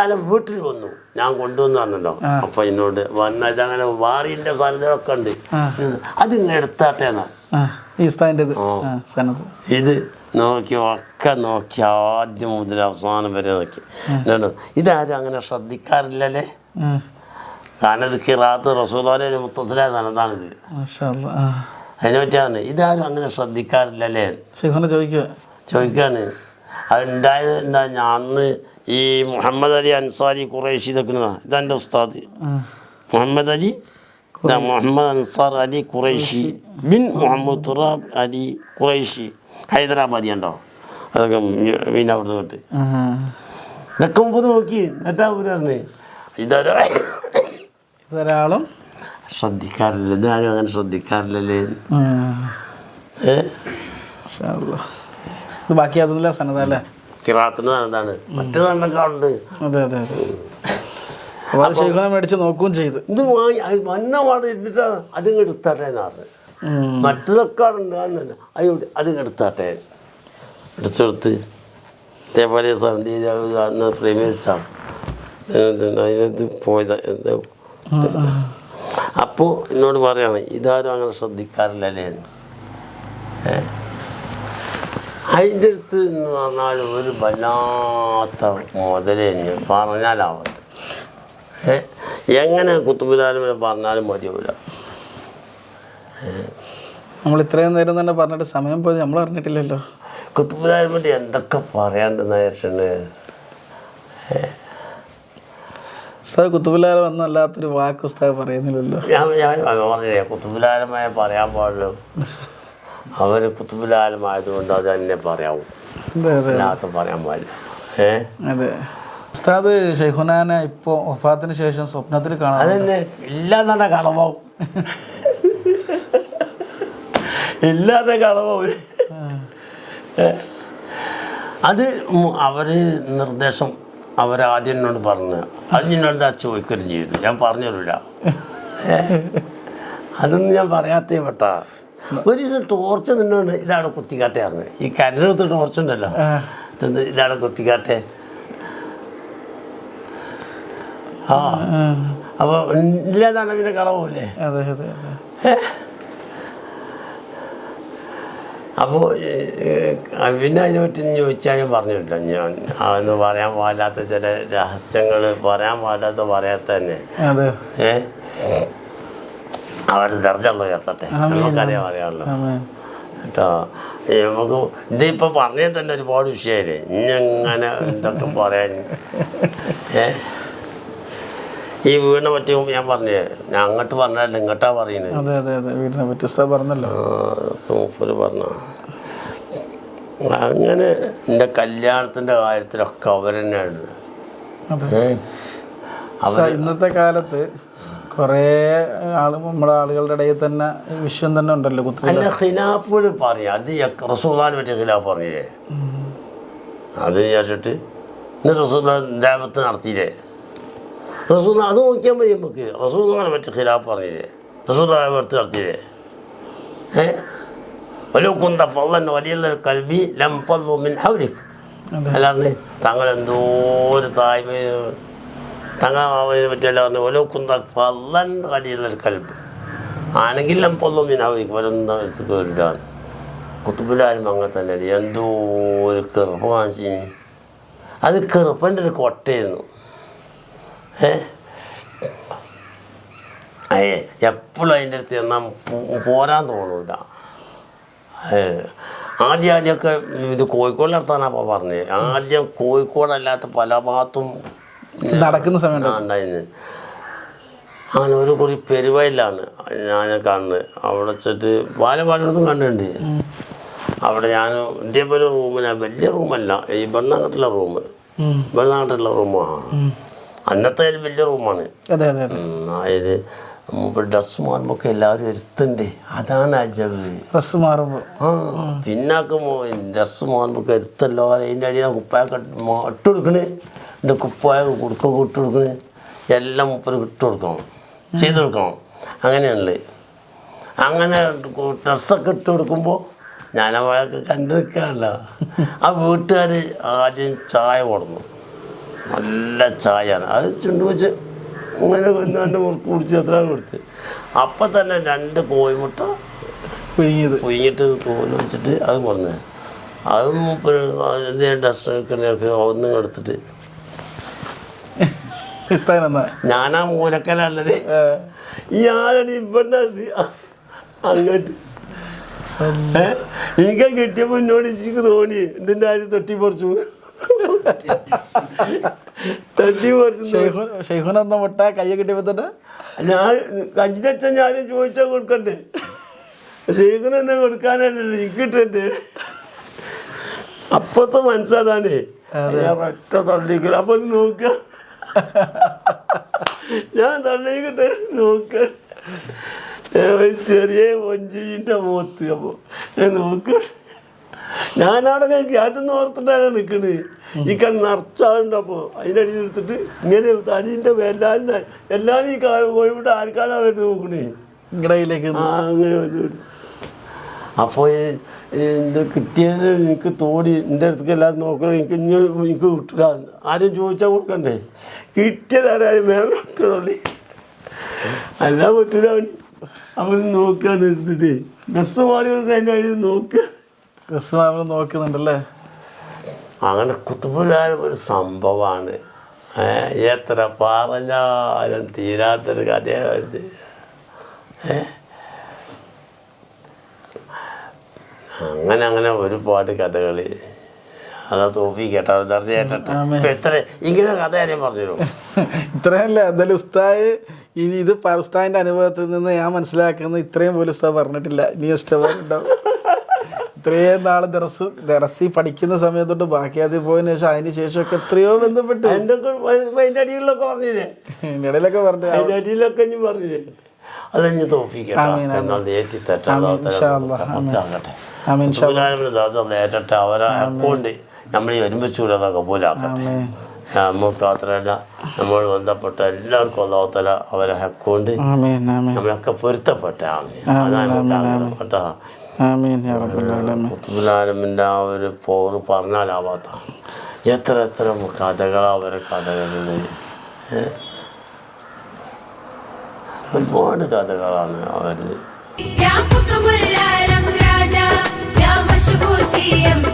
കാലം വീട്ടിൽ വന്നു. ഞാൻ കൊണ്ടുവന്നു പറഞ്ഞല്ലോ. അപ്പൊ എന്നോട് വന്ന ഇതങ്ങനെ വാറിന്റെ സാധ്യതകളൊക്കെ ഉണ്ട്. അത് ഇങ്ങനെ എടുത്താട്ടെ എന്നാ. ഇത്. നോക്കി ഒക്കെ നോക്കി ആദ്യം മുതൽ അവസാനം വരെ നോക്കി. ഇതാരും അങ്ങനെ ശ്രദ്ധിക്കാറില്ലല്ലേ. കാരണം ഇത് കിറാത്ത് റസൂലോലെ മുത്തസിലെ സ്ഥലത്താണിത്. അതിനെ പറ്റിയാണ് ഇതാരും അങ്ങനെ ശ്രദ്ധിക്കാറില്ലല്ലേ? ചോദിക്കുക ചോദിക്കുകയാണ് അത് ഉണ്ടായത് എന്താ? ഞാൻ അന്ന് ഈ മുഹമ്മദ് അലി അൻസാരി ഖുറേഷി ഇതൊക്കെയാ ഇതെന്റെ ഉസ്താദ്. മുഹമ്മദ് അലി മുഹമ്മദ് അൻസാർ അലി ഖുറൈഷി ബിൻ മുഹമ്മദ് തുറാബ് അലി ഖുറൈഷി ഹൈദരാബാദി ഉണ്ടോ അതൊക്കെ മീൻ അവിടെ തൊട്ട്. ഇതൊക്കെ മുമ്പ് നോക്കി. എന്നിട്ടാ അവർ പറഞ്ഞേ. ഇതൊരു ഇതൊരാളും ശ്രദ്ധിക്കാറില്ല ഞാനും അങ്ങനെ ശ്രദ്ധിക്കാറില്ലല്ലേ. ഏ? ബാക്കി അതല്ല സന്നദ്ധ അല്ലേ? കിറാത്തിന് എന്താണ്? മറ്റു അതെ അതെ അതെ. അപ്പോൾ അത് ഷെയ്ഖുനെ മേടിച്ച് നോക്കുകയും ചെയ്ത്. ഇത് വാങ്ങി അത് വന്ന പാട് ഇരുന്നിട്ട് അതിങ്ങ് എടുത്താട്ടെ എന്ന് പറഞ്ഞു. ഉം. മറ്റതൊക്കെ അവിടെ ഉണ്ടാകുന്നില്ല അയ്യോട് അതിങ്ങ് എടുത്താട്ടെ. എടുത്തെടുത്ത് ഇതേപോലെ സന്ധി അന്ന് പ്രേമിച്ചാണ് അതിനകത്ത് പോയത് അപ്പോൾ എന്നോട് പറയാണ് ഇതാരും അങ്ങനെ ശ്രദ്ധിക്കാറില്ലല്ലേ എന്ന്. അതിന്റെ അടുത്ത് എന്ന് പറഞ്ഞാൽ ഒരു വല്ലാത്ത മുതലേ പറഞ്ഞാലാവത്ത്? എങ്ങനെ കുത്തുബിലാലും പറഞ്ഞാലും മതിയാവില്ല നമ്മൾ ഇത്രയും നേരം തന്നെ പറഞ്ഞിട്ട് സമയം പോയത് നമ്മൾ അറിഞ്ഞിട്ടില്ലല്ലോ. കുത്തുബുലാലുമിന്റെ എന്തൊക്കെ പറയാണ്ടെന്ന് നേരിട്ടുണ്ട് ഉസ്താദ് കുത്തുബിലാലം എന്നല്ലാത്തൊരു വാക്ക് ഉസ്താദ് പറയുന്നില്ലല്ലോ. ഞാൻ ഞാൻ പറഞ്ഞില്ലേ കുത്തുബിലാലമായ പറയാൻ പാടുള്ളൂ അവർ കുത്തുബുലാലമായതുകൊണ്ട് അത് തന്നെ പറയാവും അല്ലാത്ത പറയാൻ പാടില്ല. ഏ? ഉസ്താദ് ഷെയ്ഖുനാനെ ഇപ്പോൾ ഒഫാത്തിന് ശേഷം സ്വപ്നത്തിൽ കാണാൻ അതന്നെ ഇല്ലാതെ കളവാവും. ഇല്ലാതെ കളവാവും? അത് അവർ നിർദ്ദേശം അവരാദ്യം എന്നോട് പറഞ്ഞു. അത് എന്നോട് ആ ചോദിക്കുകയും ചെയ്തു. ഞാൻ പറഞ്ഞു തരൂല അതൊന്നും ഞാൻ പറയാത്തേ പെട്ടാ ഒരു ദിവസം ടോർച്ച് നിന്നാണ് ഇതാണ് കുത്തിക്കാട്ടയായിരുന്നു ഈ കരടുത്ത് ടോർച്ച് ഉണ്ടല്ലോ. ഇതാണ് കുത്തിക്കാട്ടെ. ആ. അപ്പോൾ ഇല്ലാതാണ് പിന്നെ കളവല്ലേ അപ്പോൾ പിന്നെ അതിനെ പറ്റി ചോദിച്ചാൽ ഞാൻ പറഞ്ഞില്ല ഞാൻ അതൊന്ന് പറയാൻ പാടില്ലാത്ത ചില രഹസ്യങ്ങൾ പറയാൻ പാടില്ലാത്ത പറയാത്ത തന്നെ. ഏ? അവർ ദർജന്ന് ഉയർത്തട്ടെ. നമുക്കതേ പറയാനുള്ളൂ. ആമേൻ. കേട്ടോ? നമുക്ക് ഇതിപ്പോൾ പറഞ്ഞാൽ തന്നെ ഒരുപാട് വിഷയമല്ലേ ഇങ്ങനെ എന്തൊക്കെ പറയാൻ? ഏ? ഈ വീടിനെ പറ്റി ഞാൻ പറഞ്ഞേ ഞാൻ അങ്ങോട്ട് പറഞ്ഞല്ല ഇങ്ങോട്ടാ പറയുന്നത്. അതെ അതെ അതെ. വീടിനെ പറ്റി ഉസ്താദ് പറഞ്ഞല്ലോ. മൂപ്പര് പറഞ്ഞു? അങ്ങനെ എന്റെ കല്യാണത്തിന്റെ കാര്യത്തിലൊക്കെ അവർ തന്നെയാണ് ഇന്നത്തെ കാലത്ത് കുറേ ആൾ നമ്മുടെ ആളുകളുടെ ഇടയിൽ തന്നെ വിഷയം തന്നെ ഉണ്ടല്ലോ അല്ല ഖിലാഫുകൾ പറയാം. അത് റസൂലാൻ പറ്റിയ ഖിലാഫ് പറയേ. അത് വിചാരിച്ചിട്ട് ഇന്ന് റസൂല ദേവത്ത് നടത്തിയില്ലേ? റസൂൽ അത് നോക്കിയാൽ മതി നമുക്ക്. റസൂലിനെ പറ്റിയ ഖിലാഫ് പറഞ്ഞില്ലേ റസൂൽ ദേവത്ത് നടത്തിയില്ലേ? ഏ? ഒരു കുന്ത പള്ളൻ വലിയ കൽബി ലം പല്ലു മിൻ ഹൗലിക്. അതെ. അല്ലാതെ തങ്ങൾ എന്തോ ഒരു തായ്മ പള്ളൻ കൽബ്. ആണെങ്കിൽ മിൻ ഹൗലിക് വരുന്ന എടുത്ത് കയറിടാൻ കുത്തുബുലാലും അങ്ങനെ എന്തോ ഒരു കെറുപ്പ് കാണിച്ചു അത് കെറുപ്പന്റെ ഒരു കൊട്ടയായിരുന്നു. ഏ? എപ്പോഴും അതിന്റെ അടുത്ത് എന്നാൽ പോരാൻ തോന്നൂല. ഏ, ആദ്യം ആദ്യമൊക്കെ ഇത് കോഴിക്കോട് അപ്പോൾ പറഞ്ഞത് ആദ്യം കോഴിക്കോടല്ലാത്ത പല ഭാഗത്തും നടക്കുന്ന സമയം ഉണ്ടായിരുന്നു. അങ്ങനെ ഒരു കുറി പെരുവയിലാണ് ഞാൻ കാണുന്നത്. അവിടെ വെച്ചിട്ട് പല പലയിടത്തും കണ്ടിട്ടുണ്ട്. അവിടെ ഞാൻ ഇതേപോലെ റൂമിന് വലിയ റൂമല്ല ഈ വെണ്ണാട്ടുള്ള റൂം ഉം. റൂമാണ് അന്നത്തെ ഒരു വലിയ റൂമാണ് അതായത് മുമ്പ് ഡ്രസ് മാറുമ്പോ എല്ലാവരും എടുത്തുണ്ട് അതാണ് അജബ് ഡ്രസ് മാറുമ്പോൾ. ആ പിന്നാക്ക് ഡ്രസ് മാറുമ്പോ എടുത്തല്ലോ അതിന്റെ അടിയിൽ കുപ്പായൊക്കെ ഇട്ട് കൊടുക്കണേ. എന്റെ കുപ്പായ കൊടുക്ക കൂട്ടി കൊടുക്കുന്നത് എല്ലാം മുപ്പത് ഇട്ട് കൊടുക്കണം. ചെയ്ത് കൊടുക്കണം. അങ്ങനെയാണല്ലേ? അങ്ങനെ ഡ്രസ്സൊക്കെ ഇട്ട് കൊടുക്കുമ്പോൾ ഞാൻ അവളൊക്കെ കണ്ടു നിൽക്കാണല്ലോ ആ വീട്ടുകാർ ആദ്യം ചായ കൊടുന്നു. നല്ല ചായയാണ്. അത് ചുണ്ടു വെച്ച് ഇങ്ങനെ കൊന്നാണ്ട് മുറുക്ക് കുടിച്ച് എത്ര കൊടുത്ത് അപ്പം തന്നെ രണ്ട് കോഴിമുട്ട പിഴിഞ്ഞത് പുഴുങ്ങിയിട്ട് തോൽ വെച്ചിട്ട് അത് കൊടുന്നത് അതും ഇപ്പോൾ ഡസ്റ്റൊക്കെ ഒന്നും എടുത്തിട്ട് എന്നാ ഞാനാ മൂലക്കലുള്ളത് ഇയാളാണ് ഇവിടുന്ന് അങ്ങോട്ട്. എനിക്ക് കിട്ടിയപ്പോൾ എന്നോട് എനിക്ക് തോന്നി. ഇതിന്റെ ആര് തൊട്ടി പറിച്ചു? തട്ടി പറിച്ചു. ഷെയ്ഖു ഷെയ്ഖുൻ എന്ന മുട്ട? കയ്യെ കിട്ടിയപ്പോ തന്നെ? ഞാൻ കഞ്ചിച്ച ഞാനും ചോദിച്ചാൽ കൊടുക്കണ്ടേ? ഷെയ്ഖിന് എന്താ കൊടുക്കാനല്ലോ എനിക്ക് കിട്ടണ്ടേ അപ്പത്തെ മനസ്സതാണ് ഒറ്റ തള്ളിക്കൽ അപ്പൊ നോക്കുക ഞാൻ തള്ളിക്കിട്ട് നോക്ക. ചെറിയ വഞ്ചിന്റെ മുഖത്ത് അപ്പൊ ഞാൻ നോക്ക. ഞാനവിടെ അതൊന്നും ഓർത്തിട്ടാണ് നിൽക്കണത് ഈ കണ്ണ് നിറച്ചാളുണ്ട് അപ്പോൾ അതിനടി എടുത്തിട്ട് ഇങ്ങനെ തലീന്റെ എല്ലാവരും എല്ലാവരും ഈ കോഴിമുട്ട ആർക്കാണ് അവർ നോക്കണേ? ആ അങ്ങനെ അപ്പോൾ എന്ത് കിട്ടിയതിന് എനിക്ക് തോടി എന്റെ അടുത്തേക്ക് എല്ലാവരും നോക്കണം. എനിക്ക് ഇനി എനിക്ക് കിട്ടില്ല ആരും ചോദിച്ചാൽ കൊടുക്കണ്ടേ? കിട്ടിയതാരും വേറെ തോന്നി അല്ല പറ്റൂല അവന്. അവൻ നോക്കുകയാണ് എടുത്തിട്ട് ബസ് മാറി അതിന്റെ അടിയിൽ നോക്കുക മാറി നോക്കുന്നുണ്ടല്ലേ? അങ്ങനെ കുത്തുബുലാലും ഒരു സംഭവമാണ് ഏഹ് എത്ര പറഞ്ഞാലും തീരാത്തൊരു കഥയായിരുന്നു ഏ? അങ്ങനെ അങ്ങനെ ഒരുപാട് കഥകൾ അതാ തോപ്പി കേട്ടോ നിറഞ്ഞ കേട്ടെ ഇങ്ങനെ കഥ ആരെയും പറഞ്ഞു തരും ഇത്രയല്ല? എന്തായാലും ഉസ്താദ് ഇനി ഇത് ഉസ്താദിന്റെ അനുഭവത്തിൽ നിന്ന് ഞാൻ മനസ്സിലാക്കുന്നത് ഇത്രയും പോലും ഉസ്താദ് പറഞ്ഞിട്ടില്ല. ഇനി ഉണ്ടാവും. ഇത്രയും നാളെ ദറസ് ദറസി പഠിക്കുന്ന സമയത്തോട്ട് ബാക്കി അത് പോയതിനു ശേഷം അതിന് ശേഷമൊക്കെ എത്രയോ ബന്ധപ്പെട്ടു. അതിന്റെ അടിയിലൊക്കെ പറഞ്ഞില്ലേ ഇടയിലൊക്കെ പറഞ്ഞു അതിന്റെ അടിയിലൊക്കെ ഇനി പറഞ്ഞില്ലേ അല്ല ഇനി തോപ്പി കേട്ടോ. എന്നാൽ ഏറ്റി തെറ്റാകട്ടെ ഏറ്റട്ടെ അവരെ അക്കൗണ്ട് നമ്മൾ ഈ ഒരുമിച്ച് വിടുന്നതൊക്കെ പോലാക്കട്ടെ. നമുക്ക് മാത്രമല്ല നമ്മൾ ബന്ധപ്പെട്ട എല്ലാവർക്കും ഒന്നാമത്തല അവരെ അക്കൗണ്ട് ആമീൻ ആമീൻ. നമ്മളൊക്കെ പൊരുത്തപ്പെട്ട ആമീൻ. അതാണ് കേട്ടോ. കുത്തുബുലാലമിന്റെ ആ ഒരു പോറ് പറഞ്ഞാലാവാത്ത എത്ര എത്ര കഥകളാ അവരെ കഥകളുണ്ട്? ഒരുപാട് കഥകളാണ് അവർ CM